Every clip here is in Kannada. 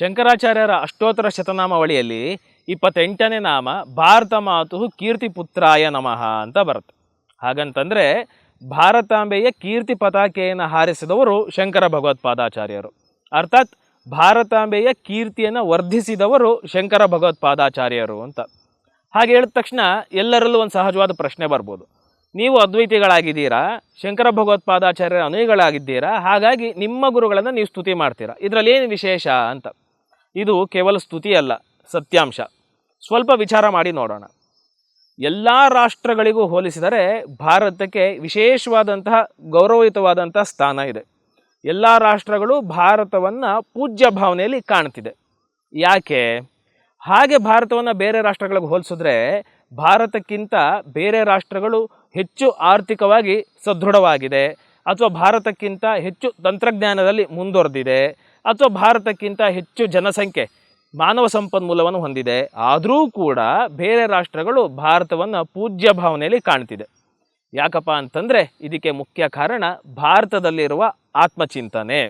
ಶಂಕರಾಚಾರ್ಯರ ಅಷ್ಟೋತ್ತರ ಶತನಾಮಾವಳಿಯಲ್ಲಿ ಇಪ್ಪತ್ತೆಂಟನೇ ನಾಮ ಭಾರತ ಮಾತು ಕೀರ್ತಿ ಪುತ್ರಾಯ ನಮಃ ಅಂತ ಬರುತ್ತೆ. ಹಾಗಂತಂದರೆ ಭಾರತಾಂಬೆಯ ಕೀರ್ತಿ ಪತಾಕೆಯನ್ನು ಹಾರಿಸಿದವರು ಶಂಕರ ಭಗವತ್ಪಾದಾಚಾರ್ಯರು. ಅರ್ಥಾತ್ ಭಾರತಾಂಬೆಯ ಕೀರ್ತಿಯನ್ನು ವರ್ಧಿಸಿದವರು ಶಂಕರ ಭಗವತ್ಪಾದಾಚಾರ್ಯರು ಅಂತ. ಹಾಗೆ ಹೇಳಿದ ತಕ್ಷಣ ಎಲ್ಲರಲ್ಲೂ ಒಂದು ಸಹಜವಾದ ಪ್ರಶ್ನೆ ಬರ್ಬೋದು. ನೀವು ಅದ್ವೈತಿಗಳಾಗಿದ್ದೀರಾ? ಶಂಕರ ಭಗವತ್ಪಾದಾಚಾರ್ಯರ ಅನುಯಿಗಳಾಗಿದ್ದೀರಾ ಹಾಗಾಗಿ ನಿಮ್ಮ ಗುರುಗಳನ್ನು ನೀವು ಸ್ತುತಿ ಮಾಡ್ತೀರಾ? ಇದರಲ್ಲಿ ಏನು ವಿಶೇಷ ಅಂತ. ಇದು ಕೇವಲ ಸ್ತುತಿ ಅಲ್ಲ, ಸತ್ಯಾಂಶ. ಸ್ವಲ್ಪ ವಿಚಾರ ಮಾಡಿ ನೋಡೋಣ. ಎಲ್ಲ ರಾಷ್ಟ್ರಗಳಿಗೂ ಹೋಲಿಸಿದರೆ ಭಾರತಕ್ಕೆ ವಿಶೇಷವಾದಂತಹ ಗೌರವಯುತವಾದಂತಹ ಸ್ಥಾನ ಇದೆ. ಎಲ್ಲ ರಾಷ್ಟ್ರಗಳು ಭಾರತವನ್ನು ಪೂಜ್ಯ ಭಾವನೆಯಲ್ಲಿ ಕಾಣ್ತಿದೆ. ಯಾಕೆ? ಹಾಗೆ ಭಾರತವನ್ನು ಬೇರೆ ರಾಷ್ಟ್ರಗಳಿಗೆ ಹೋಲಿಸಿದ್ರೆ ಭಾರತಕ್ಕಿಂತ ಬೇರೆ ರಾಷ್ಟ್ರಗಳು ಹೆಚ್ಚು ಆರ್ಥಿಕವಾಗಿ ಸದೃಢವಾಗಿದೆ, ಅಥವಾ ಭಾರತಕ್ಕಿಂತ ಹೆಚ್ಚು ತಂತ್ರಜ್ಞಾನದಲ್ಲಿ ಮುಂದುವರೆದಿದೆ ಅಥವಾ ಭಾರತಕ್ಕಿಂತ ಹೆಚ್ಚು ಜನಸಂಖ್ಯೆ ಮಾನವ ಸಂಪನ್ಮೂಲವನ್ನು ಹೊಂದಿದೆ. ಆದರೂ ಕೂಡ ಬೇರೆ ರಾಷ್ಟ್ರಗಳು ಭಾರತವನ್ನು ಪೂಜ್ಯ ಭಾವನೆಯಲ್ಲಿ ಕಾಣ್ತಿದೆ. ಯಾಕಪ್ಪ ಅಂತಂದರೆ ಇದಕ್ಕೆ ಮುಖ್ಯ ಕಾರಣ ಭಾರತದಲ್ಲಿರುವ ಆತ್ಮಚಿಂತನೆ.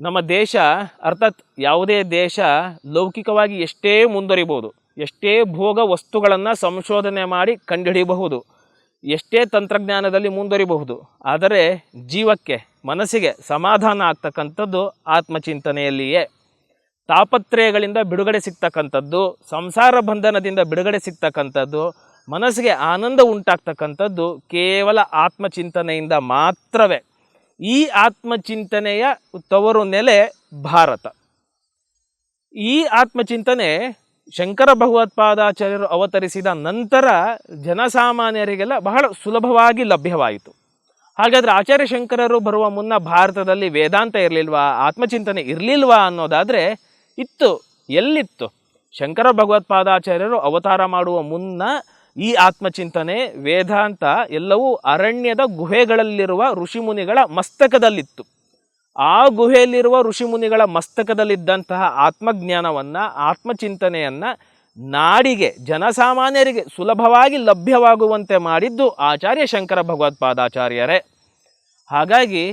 ನಮ್ಮ ದೇಶ ಅರ್ಥಾತ್ ಯಾವುದೇ ದೇಶ ಲೌಕಿಕವಾಗಿ ಎಷ್ಟೇ ಮುಂದುವರಿಬೋದು ಎಷ್ಟೇ ಭೋಗ ವಸ್ತುಗಳನ್ನು ಸಂಶೋಧನೆ ಮಾಡಿ ಕಂಡುಹಿಡಿಯಬಹುದು, ಎಷ್ಟೇ ತಂತ್ರಜ್ಞಾನದಲ್ಲಿ ಮುಂದುವರಿಬಹುದು, ಆದರೆ ಜೀವಕ್ಕೆ ಮನಸ್ಸಿಗೆ ಸಮಾಧಾನ ಆಗ್ತಕ್ಕಂಥದ್ದು ಆತ್ಮಚಿಂತನೆಯಲ್ಲಿಯೇ. ತಾಪತ್ರಯಗಳಿಂದ ಬಿಡುಗಡೆ ಸಿಗ್ತಕ್ಕಂಥದ್ದು, ಸಂಸಾರ ಬಂಧನದಿಂದ ಬಿಡುಗಡೆ ಸಿಗ್ತಕ್ಕಂಥದ್ದು, ಮನಸ್ಸಿಗೆ ಆನಂದ ಉಂಟಾಗ್ತಕ್ಕಂಥದ್ದು ಕೇವಲ ಆತ್ಮಚಿಂತನೆಯಿಂದ ಮಾತ್ರವೇ. ಈ ಆತ್ಮಚಿಂತನೆಯ ತವರು ನೆಲೆ ಭಾರತ. ಈ ಆತ್ಮಚಿಂತನೆ ಶಂಕರ ಭಗವತ್ಪಾದಾಚಾರ್ಯರು ಅವತರಿಸಿದ ನಂತರ ಜನಸಾಮಾನ್ಯರಿಗೆಲ್ಲ ಬಹಳ ಸುಲಭವಾಗಿ ಲಭ್ಯವಾಯಿತು. ಹಾಗಾದರೆ ಆಚಾರ್ಯ ಶಂಕರರು ಬರುವ ಮುನ್ನ ಭಾರತದಲ್ಲಿ ವೇದಾಂತ ಇರಲಿಲ್ವಾ, ಆತ್ಮಚಿಂತನೆ ಇರಲಿಲ್ವಾ ಅನ್ನೋದಾದರೆ ಇತ್ತು, ಎಲ್ಲಿತ್ತು? ಶಂಕರ ಭಗವತ್ಪಾದಾಚಾರ್ಯರು ಅವತಾರ ಮಾಡುವ ಮುನ್ನ ಈ ಆತ್ಮಚಿಂತನೆ, ವೇದಾಂತ ಎಲ್ಲವೂ ಅರಣ್ಯದ ಗುಹೆಗಳಲ್ಲಿರುವ ಋಷಿಮುನಿಗಳ ಮಸ್ತಕದಲ್ಲಿತ್ತು. ಆ ಗುಹೆಯಲ್ಲಿರುವ ಋಷಿಮುನಿಗಳ ಮಸ್ತಕದಲ್ಲಿದ್ದಂತಹ ಆತ್ಮಜ್ಞಾನವನ್ನು, ಆತ್ಮಚಿಂತನೆಯನ್ನು ನಾಡಿಗೆ, ಜನಸಾಮಾನ್ಯರಿಗೆ ಸುಲಭವಾಗಿ ಲಭ್ಯವಾಗುವಂತೆ ಮಾಡಿದ್ದು ಆಚಾರ್ಯ ಶಂಕರ ಭಗವತ್ಪಾದಾಚಾರ್ಯರೇ ಹಾಗಾಗಿ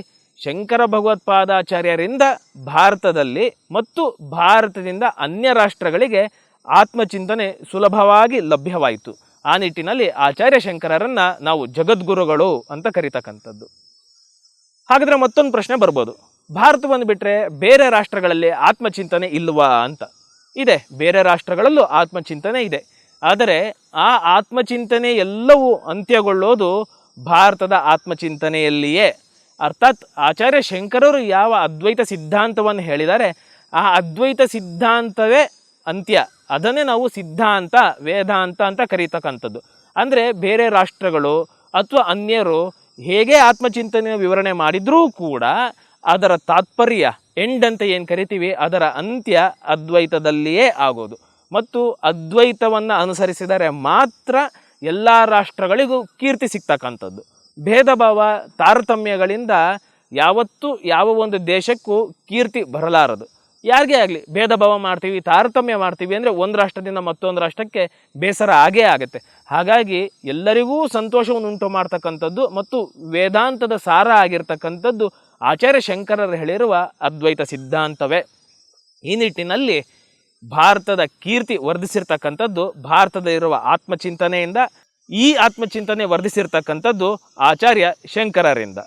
ಶಂಕರ ಭಗವತ್ಪಾದಾಚಾರ್ಯರಿಂದ ಭಾರತದಲ್ಲಿ ಮತ್ತು ಭಾರತದಿಂದ ಅನ್ಯ ರಾಷ್ಟ್ರಗಳಿಗೆ ಆತ್ಮಚಿಂತನೆ ಸುಲಭವಾಗಿ ಲಭ್ಯವಾಯಿತು. ಆ ನಿಟ್ಟಿನಲ್ಲಿ ಆಚಾರ್ಯ ಶಂಕರರನ್ನು ನಾವು ಜಗದ್ಗುರುಗಳು ಅಂತ ಕರಿತಕ್ಕಂಥದ್ದು. ಹಾಗಾದರೆ ಮತ್ತೊಂದು ಪ್ರಶ್ನೆ ಬರ್ಬೋದು. ಭಾರತ ಬಂದುಬಿಟ್ರೆ ಬೇರೆ ರಾಷ್ಟ್ರಗಳಲ್ಲಿ ಆತ್ಮಚಿಂತನೆ ಇಲ್ವಾ ಅಂತ. ಇದೆ, ಬೇರೆ ರಾಷ್ಟ್ರಗಳಲ್ಲೂ ಆತ್ಮಚಿಂತನೆ ಇದೆ. ಆದರೆ ಆ ಆತ್ಮಚಿಂತನೆ ಎಲ್ಲವೂ ಅಂತ್ಯಗೊಳ್ಳೋದು ಭಾರತದ ಆತ್ಮಚಿಂತನೆಯಲ್ಲಿಯೇ. ಅರ್ಥಾತ್ ಆಚಾರ್ಯ ಶಂಕರರು ಯಾವ ಅದ್ವೈತ ಸಿದ್ಧಾಂತವನ್ನು ಹೇಳಿದ್ದಾರೆ, ಆ ಅದ್ವೈತ ಸಿದ್ಧಾಂತವೇ ಅಂತ್ಯ. ಅದನ್ನೇ ನಾವು ಸಿದ್ಧಾಂತ, ವೇದಾಂತ ಅಂತ ಕರೀತಕ್ಕಂಥದ್ದು. ಅಂದರೆ ಬೇರೆ ರಾಷ್ಟ್ರಗಳು ಅಥವಾ ಅನ್ಯರು ಹೇಗೆ ಆತ್ಮಚಿಂತನೆಯ ವಿವರಣೆ ಮಾಡಿದರೂ ಕೂಡ ಅದರ ತಾತ್ಪರ್ಯ ಎಂಡ್ ಅಂತ ಏನು ಕರಿತೀವಿ, ಅದರ ಅಂತ್ಯ ಅದ್ವೈತದಲ್ಲಿಯೇ ಆಗೋದು. ಮತ್ತು ಅದ್ವೈತವನ್ನು ಅನುಸರಿಸಿದರೆ ಮಾತ್ರ ಎಲ್ಲ ರಾಷ್ಟ್ರಗಳಿಗೂ ಕೀರ್ತಿ ಸಿಗ್ತಕ್ಕಂಥದ್ದು. ಭೇದ ಭಾವ ತಾರತಮ್ಯಗಳಿಂದ ಯಾವತ್ತೂ ಯಾವ ಒಂದು ದೇಶಕ್ಕೂ ಕೀರ್ತಿ ಬರಲಾರದು. ಯಾರಿಗೇ ಆಗಲಿ ಭೇದ ಭಾವ ಮಾಡ್ತೀವಿ, ತಾರತಮ್ಯ ಮಾಡ್ತೀವಿ ಅಂದರೆ ಒಂದು ರಾಷ್ಟ್ರದಿಂದ ಮತ್ತೊಂದು ರಾಷ್ಟ್ರಕ್ಕೆ ಬೇಸರ ಆಗೇ ಆಗುತ್ತೆ. ಹಾಗಾಗಿ ಎಲ್ಲರಿಗೂ ಸಂತೋಷವನ್ನು ಉಂಟು ಮಾಡ್ತಕ್ಕಂಥದ್ದು ಮತ್ತು ವೇದಾಂತದ ಸಾರ ಆಗಿರ್ತಕ್ಕಂಥದ್ದು ಆಚಾರ್ಯ ಶಂಕರರು ಹೇಳಿರುವ ಅದ್ವೈತ ಸಿದ್ಧಾಂತವೇ. ಈ ನಿಟ್ಟಿನಲ್ಲಿ ಭಾರತದ ಕೀರ್ತಿ ವರ್ಧಿಸಿರ್ತಕ್ಕಂಥದ್ದು ಭಾರತದ ಇರುವ ಆತ್ಮಚಿಂತನೆಯಿಂದ ಈ ಆತ್ಮಚಿಂತನೆ ವರ್ಧಿಸಿರ್ತಕ್ಕಂಥದ್ದು ಆಚಾರ್ಯ ಶಂಕರರಿಂದ.